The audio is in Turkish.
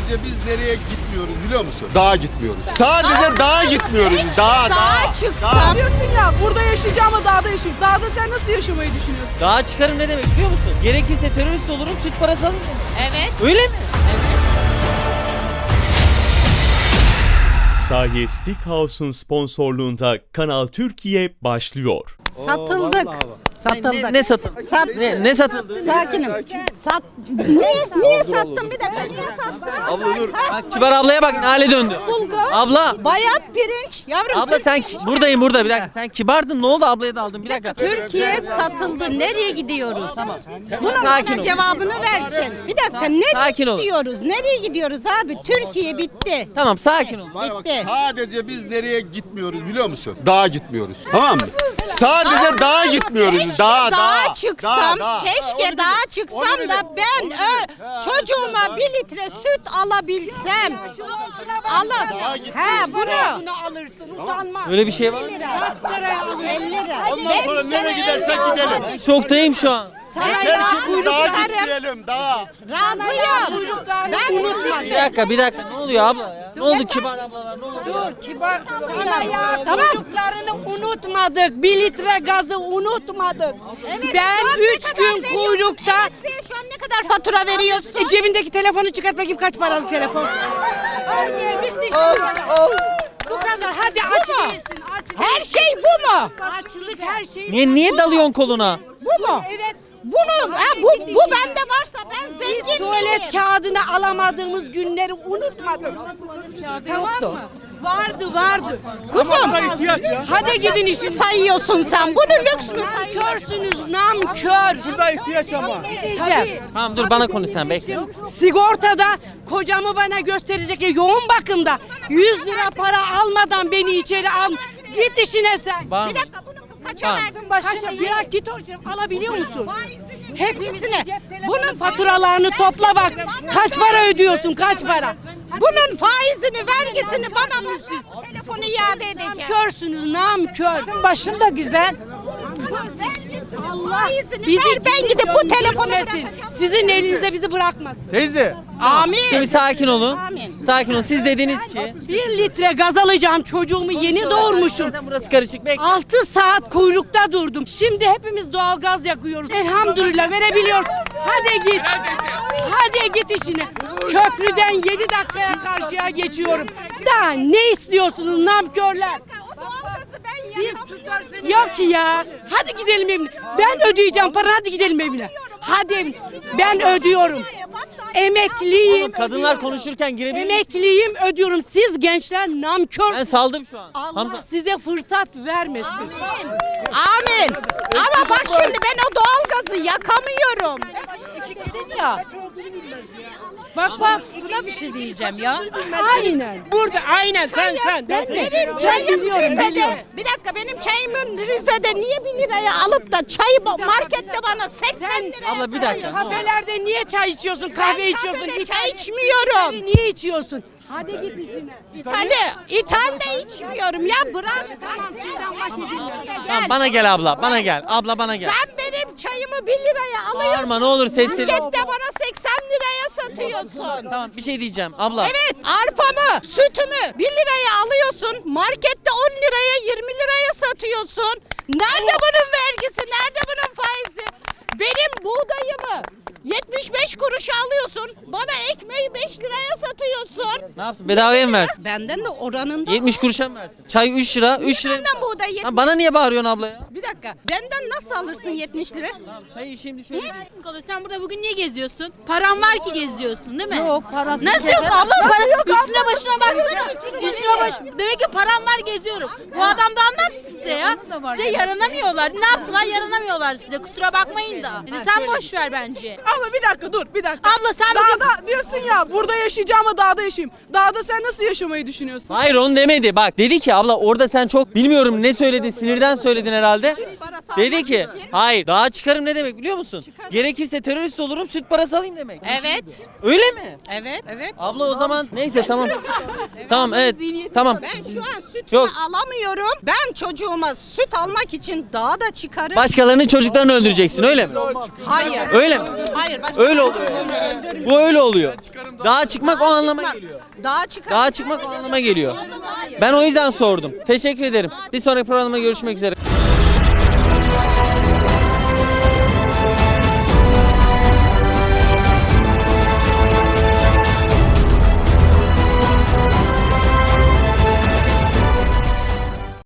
Sadece biz nereye gitmiyoruz biliyor musun? Dağa gitmiyoruz. Sadece dağa gitmiyoruz. Dağa, dağa. Dağa çıksam Diyorsun ya burada yaşayacağım ama dağda yaşayayım. Dağda sen nasıl yaşamayı düşünüyorsun? Daha çıkarım ne demek biliyor musun? Gerekirse terörist olurum süt parası alırım demek. evet Öyle mi? Sahi Steakhouse'un sponsorluğunda Kanal Türkiye başlıyor. Satıldık. Satıldık. Ne, ne satıldı? Sat. Ne, ne satıldı? Sakinim. Sat. Niye, niye sattın bir dakika niye sattın? Abla dur. Bak, kibar ablaya bak ne hale döndü. Bulgur. Abla. Bayat pirinç. Yavrum Abla sen ki- buradayım burada bir dakika. Sen kibardın ne oldu ablaya da aldın bir dakika. Türkiye satıldı. Nereye gidiyoruz? Bunun Sakin bana ol. cevabını versin. Bir dakika nereye Sakin ol. gidiyoruz? Nereye gidiyoruz abi? Türkiye bitti. Tamam sakin ol. Bana bak, Bitti. sadece biz nereye gitmiyoruz biliyor musun? Dağa gitmiyoruz. Tamam mı? Sadece dağa gitmiyoruz. Dağa, dağa dağa. çıksam, Dağa, dağa. keşke dağa çıksam da ben ö, çocuğuma bir litre süt alabilsem. Allah. He bunu. Bunu alırsın utanma. Öyle bir şey var mı? Saraya alır. 50 lira. Ondan sonra nereye gidersek gidelim. Şoktayım şu an. Yeter ki biz kuyruklarım. gitmeyelim. Dağa. Razıyım. Ben unutmadım. Bir dakika bir dakika ne oluyor abla ya? Ne oldu kibar ablalar ne oldu? Dur kibar sana ya. Çocuklarını unutmadık. Bir litre gazı unutmadık. ben Şu an ne üç kadar gün veriyorsun? kuyrukta şu an ne kadar fatura veriyorsun? e, cebindeki telefonu çıkart bakayım kaç paralık telefon. Bu kadar. Hadi aç değilsin. Aç Her şey bu mu? Açlık her şey. Niye niye dalıyorsun koluna? Bu mu? Evet. Bunu, ha, bu, bu bende varsa ben Biz zengin tuvalet miyim? kağıdını alamadığımız günleri unutmadık. Tamam mı? Vardı vardı. Kuzum Hadi gidin işinize. sayıyorsun sen. Bunu lüks mü sayıyorsun? Körsünüz namkör. Burada ihtiyaç ama. Tabii. Tamam dur bana konuş sen bekle. Sigortada kocamı bana gösterecek ya yoğun bakımda 100 lira para almadan beni içeri al. Git işine sen. Var mı? Bir dakika kaça Tamam. verdin? Başına bir git hocam alabiliyor musun? Faizini, Hepimizin vergisini. cep telefonu Bunun faturalarını topla bak. Kaç para ödüyorsun kaç para? Bunun faizini, vergisini bana versiz. Telefonu iade edeceğim. Körsünüz namkör. Başım da güzel. Allah Bizi ver ben gidip bu telefonu bırakacağım. Sizin elinize bizi bırakmasın. Teyze. Amin. Şimdi sakin olun. Amin. Sakin olun. Siz dediniz ki. Bir litre gaz alacağım çocuğumu yeni doğurmuşum. Neden burası karışık? Bekle. 6 saat kuyrukta durdum. Şimdi hepimiz doğal gaz yakıyoruz. Elhamdülillah verebiliyoruz. Hadi git. Hadi git işine. Köprüden 7 dakikaya karşıya geçiyorum. Daha ne istiyorsunuz namkörler? Ben yakamıyorum. yok ki ya. Hadi gidelim evine. Ben ödeyeceğim para hadi gidelim evine. Hadi evine. ben ödüyorum. Emekliyim. Kadınlar konuşurken girebilir misin? Emekliyim ödüyorum. Siz gençler namkör. Ben saldım şu an. Allah Hamza. size fırsat vermesin. Amin. Ama bak şimdi ben o doğalgazı yakamıyorum. ya. Bak bak buna bir şey diyeceğim ya. Aynen. Burada aynen sen sen. Benim çayım biliyorum, Rize'de. biliyorum. Bir dakika benim çayımın Rize'de niye 1 liraya alıp da çayı markette bana 80 liraya Abla bir dakika. Kafelerde niye çay içiyorsun, kahve içiyorsun? kahvede çay içmiyorum. Niye içiyorsun? Hadi git işine. İthali, İthal'de içmiyorum ya bırak. Tamam bana gel abla. Bana gel. Abla bana gel. Sen benim çayımı 1 liraya alıyorsun. Bağırma ne olur sesleri. Markette bana 80 liraya satıyorsun. Tamam bir şey diyeceğim. Abla. Evet arpamı, sütümü 1 liraya alıyorsun. Markette 10 liraya 20 liraya satıyorsun. Nerede bunun vergisi? Nerede bunun faizi? Benim buğdayımı 75 kuruşa alıyorsun. Bana ekmeği 5 liraya satıyorsun. Ne yapsın? Bedavaya mı versin? Benden de oranında. 70 kuruşa mı versin? Çay 3 lira. 3 lira. Benden buğday 70. Lan bana niye bağırıyorsun abla ya? Bir dakika. Benden nasıl alırsın 70 lira? Çayı şimdi şöyle. Sen burada bugün niye geziyorsun? Paran var ki geziyorsun değil mi? Yok parası. Nasıl yok abla? Para, üstüne başına baksana. Üstüne baş. Demek ki param var geziyorum. Bu adam da anlamsın size ya. Size yaranamıyorlar. Ne yapsalar yaranamıyorlar size. Kusura bakmayın da. Yani sen boş ver bence. Abla bir dakika dur bir dakika. Abla sen bugün Dağda diyorsun ya burada yaşayacağım ama dağda yaşayayım. Dağda sen nasıl yaşamayı düşünüyorsun? Hayır onu demedi. Bak dedi ki abla orada sen çok bilmiyorum ne söyledin sinirden söyledin herhalde. Dedi ki hayır daha çıkarım ne demek biliyor musun? Gerekirse terörist olurum süt parası alayım demek. Evet. Öyle mi? Evet. Evet. Abla o zaman neyse tamam. tamam evet. Tamam. Ben şu an sütümü Yok. alamıyorum. Ben çocuğuma süt almak için dağa da çıkarım. Başkalarının çocuklarını öldüreceksin öyle mi? Hayır. Öyle mi? Hayır. Başka Öyle oluyor. öldürmüyorum. Bu öyle oluyor. Daha çıkmak o Dağa anlama çıkmak- geliyor. Dağa çıkar. Daha çıkmak o anlama geliyor. Ben o yüzden sordum. Teşekkür ederim. Bir sonraki programda görüşmek üzere.